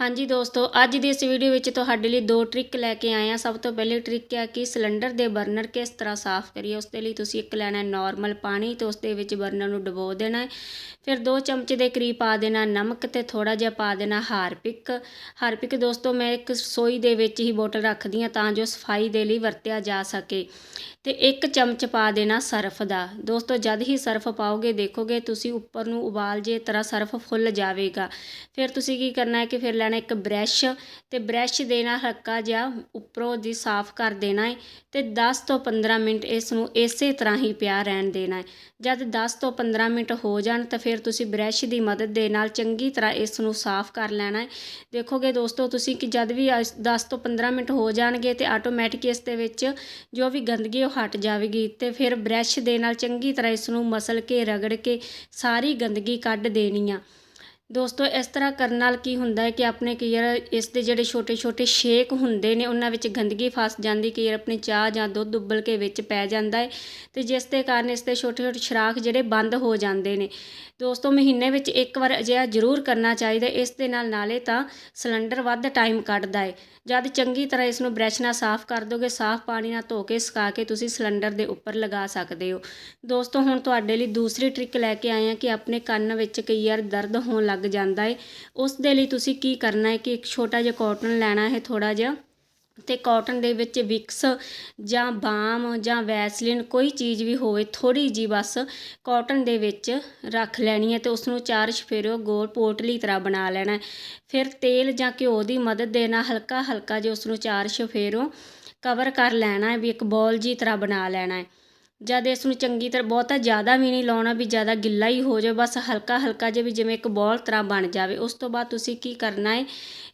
ਹਾਂਜੀ ਦੋਸਤੋ, ਅੱਜ ਦੀ ਇਸ ਵੀਡੀਓ ਵਿੱਚ ਤੁਹਾਡੇ ਲਈ ਦੋ ਟ੍ਰਿਕ ਲੈ ਕੇ ਆਏ ਆ ਸਭ ਤੋਂ ਪਹਿਲੀ ਟ੍ਰਿਕ ਹੈ ਕਿ ਸਿਲੰਡਰ ਦੇ ਬਰਨਰ ਕਿਸ ਤਰ੍ਹਾਂ ਸਾਫ਼ ਕਰੀਏ, ਉਸ ਦੇ ਲਈ ਤੁਸੀਂ ਇੱਕ ਲੈਣਾ ਨਾਰਮਲ ਪਾਣੀ ਤੇ ਉਸ ਦੇ ਵਿੱਚ ਬਰਨਰ ਨੂੰ ਡਬੋ ਦੇਣਾ ਹੈ। ਫਿਰ ਦੋ ਚਮਚੇ ਦੇ ਕਰੀਬ ਪਾ ਦੇਣਾ ਨਮਕ ਤੇ ਥੋੜਾ ਜਿਹਾ ਪਾ ਦੇਣਾ ਹਾਰਪਿਕ। ਹਾਰਪਿਕ ਦੋਸਤੋ, ਮੈਂ ਇੱਕ ਰਸੋਈ ਦੇ ਵਿੱਚ ਹੀ ਬੋਤਲ ਰੱਖਦੀ ਆ ਤਾਂ ਜੋ ਸਫ਼ਾਈ ਦੇ ਲਈ ਵਰਤਿਆ ਜਾ ਸਕੇ। ਤੇ ਇੱਕ ਚਮਚ ਪਾ ਦੇਣਾ ਸਰਫ ਦਾ। ਦੋਸਤੋ, ਜਦ ਹੀ ਸਰਫ ਪਾਓਗੇ, ਦੇਖੋਗੇ ਤੁਸੀਂ ਉੱਪਰ ਨੂੰ ਉਬਾਲ ਜੇ ਤਰ੍ਹਾਂ ਸਰਫ ਫੁੱਲ ਜਾਵੇਗਾ। ਫਿਰ ਤੁਸੀਂ ਕੀ ਕਰਨਾ ਹੈ ਕਿ ਫਿਰ ਲੈਣਾ ਇੱਕ ਬ੍ਰਸ਼ ਤੇ ਬ੍ਰਸ਼ ਦੇ ਨਾਲ ਹਲਕਾ ਜਿਹਾ ਉੱਪਰੋਂ ਦੀ ਸਾਫ਼ ਕਰ ਦੇਣਾ ਹੈ ਤੇ 10 ਤੋਂ 15 ਮਿੰਟ ਇਸ ਨੂੰ ਇਸੇ ਤਰ੍ਹਾਂ ਹੀ ਪਿਆ ਰਹਿਣ ਦੇਣਾ ਹੈ ਜਦ 10 ਤੋਂ 15 ਮਿੰਟ ਹੋ ਜਾਣ ਤਾਂ ਫਿਰ ਤੁਸੀਂ ਬ੍ਰਸ਼ ਦੀ ਮਦਦ ਦੇ ਨਾਲ ਚੰਗੀ ਤਰ੍ਹਾਂ ਇਸ ਨੂੰ ਸਾਫ਼ ਕਰ ਲੈਣਾ ਹੈ ਦੇਖੋਗੇ ਦੋਸਤੋ ਤੁਸੀਂ ਕਿ ਜਦ ਵੀ 10 ਤੋਂ 15 ਮਿੰਟ ਹੋ ਜਾਣਗੇ ਤੇ ਆਟੋਮੈਟਿਕ ਇਸ ਦੇ ਵਿੱਚ ਜੋ ਵੀ ਗੰਦਗੀ ਉਹ ਹਟ ਜਾਵੇਗੀ ਤੇ ਫਿਰ ਬ੍ਰਸ਼ ਦੇ ਨਾਲ ਚੰਗੀ ਤਰ੍ਹਾਂ ਇਸ ਨੂੰ ਮਸਲ ਕੇ ਰਗੜ ਕੇ ਸਾਰੀ ਗੰਦਗੀ ਕੱਢ ਦੇਣੀ ਆ। ਦੋਸਤੋ, ਇਸ ਤਰ੍ਹਾਂ ਕਰਨ ਨਾਲ ਕੀ ਹੁੰਦਾ ਹੈ ਕਿ ਆਪਣੇ ਕਈ ਇਸ ਦੇ ਜਿਹੜੇ ਛੋਟੇ ਛੋਟੇ ਛੇਕ ਹੁੰਦੇ ਨੇ, ਉਹਨਾਂ ਵਿੱਚ ਗੰਦਗੀ ਫਸ ਜਾਂਦੀ, ਕਈ ਵਾਰ ਆਪਣੀ ਚਾਹ ਜਾਂ ਦੁੱਧ ਉਬਲ ਕੇ ਵਿੱਚ ਪੈ ਜਾਂਦਾ ਹੈ ਤੇ ਜਿਸ ਦੇ ਕਾਰਨ ਇਸ ਦੇ ਛੋਟੇ ਛੋਟੇ ਸੁਰਾਖ ਜਿਹੜੇ ਬੰਦ ਹੋ ਜਾਂਦੇ ਨੇ। ਦੋਸਤੋ, ਮਹੀਨੇ ਵਿੱਚ ਇੱਕ ਵਾਰ ਅਜਿਹਾ ਜ਼ਰੂਰ ਕਰਨਾ ਚਾਹੀਦਾ, ਇਸ ਦੇ ਨਾਲ ਨਾਲੇ ਤਾਂ ਸਿਲੰਡਰ ਵੱਧ ਟਾਈਮ ਕੱਢਦਾ ਹੈ। ਜਦ ਚੰਗੀ ਤਰ੍ਹਾਂ ਇਸ ਨੂੰ ਬ੍ਰਸ਼ ਨਾਲ ਸਾਫ਼ ਕਰ ਦੋਗੇ, ਸਾਫ਼ ਪਾਣੀ ਨਾਲ ਧੋ ਕੇ ਸੁਕਾ ਕੇ ਤੁਸੀਂ ਸਿਲੰਡਰ ਦੇ ਉੱਪਰ ਲਗਾ ਸਕਦੇ ਹੋ। ਦੋਸਤੋ, ਹੁਣ ਤੁਹਾਡੇ ਲਈ ਦੂਸਰੀ ਟ੍ਰਿਕ ਲੈ ਕੇ ਆਏ ਹਾਂ ਕਿ ਆਪਣੇ ਕੰਨ ਵਿੱਚ ਕਈ ਵਾਰ ਦਰਦ ਹੋਣ ਲੱਗ ਲੱਗ ਜਾਂਦਾ ਹੈ ਉਸ ਦੇ ਲਈ ਤੁਸੀਂ ਕੀ ਕਰਨਾ ਹੈ ਕਿ ਇੱਕ ਛੋਟਾ ਜਿਹਾ ਕਾਟਨ ਲੈਣਾ ਹੈ ਥੋੜਾ ਜਿਹਾ ਤੇ ਕਾਟਨ ਦੇ ਵਿੱਚ ਵਿਕਸ ਜਾਂ ਬਾਮ ਜਾਂ ਵੈਸਲਿਨ ਕੋਈ ਚੀਜ਼ ਵੀ ਹੋਵੇ ਥੋੜੀ ਜੀ ਬਸ ਕਾਟਨ ਦੇ ਵਿੱਚ ਰੱਖ ਲੈਣੀ ਹੈ ਤੇ ਉਸ ਨੂੰ ਚਾਰ ਛਫੇਰਿਓ ਗੋਲ ਪੋਟਲੀ ਤਰ੍ਹਾਂ ਬਣਾ ਲੈਣਾ ਫਿਰ ਤੇਲ ਜਾਂ ਘਿਓ ਦੀ ਮਦਦ ਦੇ ਨਾਲ ਹਲਕਾ ਹਲਕਾ ਜੇ ਉਸ ਨੂੰ ਚਾਰ ਛਫੇਰੋਂ ਕਵਰ ਕਰ ਲੈਣਾ ਹੈ ਵੀ ਇੱਕ ਬੋਲ ਜੀ ਤਰ੍ਹਾਂ ਬਣਾ ਲੈਣਾ ਹੈ। ਜਦ ਇਸ ਨੂੰ ਚੰਗੀ ਤਰ੍ਹਾਂ ਬਹੁਤਾ ਜ਼ਿਆਦਾ ਵੀ ਨਹੀਂ ਲਾਉਣਾ, ਵੀ ਜ਼ਿਆਦਾ ਗਿੱਲਾ ਹੀ ਹੋ ਜਾਵੇ, ਬਸ ਹਲਕਾ ਹਲਕਾ ਜਿਹਾ ਵੀ ਜਿਵੇਂ ਇੱਕ ਬੋਲ ਤਰ੍ਹਾਂ ਬਣ ਜਾਵੇ। ਉਸ ਤੋਂ ਬਾਅਦ ਤੁਸੀਂ ਕੀ ਕਰਨਾ ਹੈ,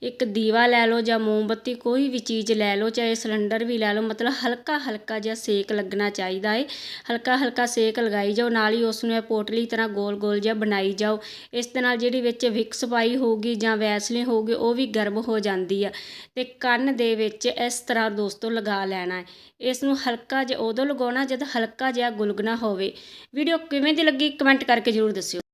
ਇੱਕ ਦੀਵਾ ਲੈ ਲਓ ਜਾਂ ਮੋਮਬੱਤੀ, ਕੋਈ ਵੀ ਚੀਜ਼ ਲੈ ਲਓ, ਚਾਹੇ ਸਿਲੰਡਰ ਵੀ ਲੈ ਲਓ, ਮਤਲਬ ਹਲਕਾ ਹਲਕਾ ਜਿਹਾ ਸੇਕ ਲੱਗਣਾ ਚਾਹੀਦਾ ਹੈ। ਹਲਕਾ ਹਲਕਾ ਸੇਕ ਲਗਾਈ ਜਾਓ, ਨਾਲ ਹੀ ਉਸ ਨੂੰ ਇਹ ਪੋਟਲੀ ਤਰ੍ਹਾਂ ਗੋਲ ਗੋਲ ਜਿਹਾ ਬਣਾਈ ਜਾਓ। ਇਸ ਦੇ ਨਾਲ ਜਿਹੜੀ ਵਿੱਚ ਵਿਕਸ ਪਾਈ ਹੋਊਗੀ ਜਾਂ ਵੈਸਲਿਨ ਹੋਊਗੀ, ਉਹ ਵੀ ਗਰਮ ਹੋ ਜਾਂਦੀ ਆ। ਤੇ ਕੰਨ ਦੇ ਵਿੱਚ ਇਸ ਤਰ੍ਹਾਂ ਦੋਸਤੋ ਲਗਾ ਲੈਣਾ ਹੈ। ਇਸ ਨੂੰ ਹਲਕਾ ਜਿਹਾ ਉਦੋਂ ਲਗਾਉਣਾ, ਜਦ ਹਲਕਾ ਹਲਕਾ ਜਿਹਾ ਗੁਲਗੁਣਾ ਹੋਵੇ। ਵੀਡੀਓ ਕਿਵੇਂ ਦੀ ਲੱਗੀ ਕਮੈਂਟ ਕਰਕੇ ਜ਼ਰੂਰ ਦੱਸਿਓ।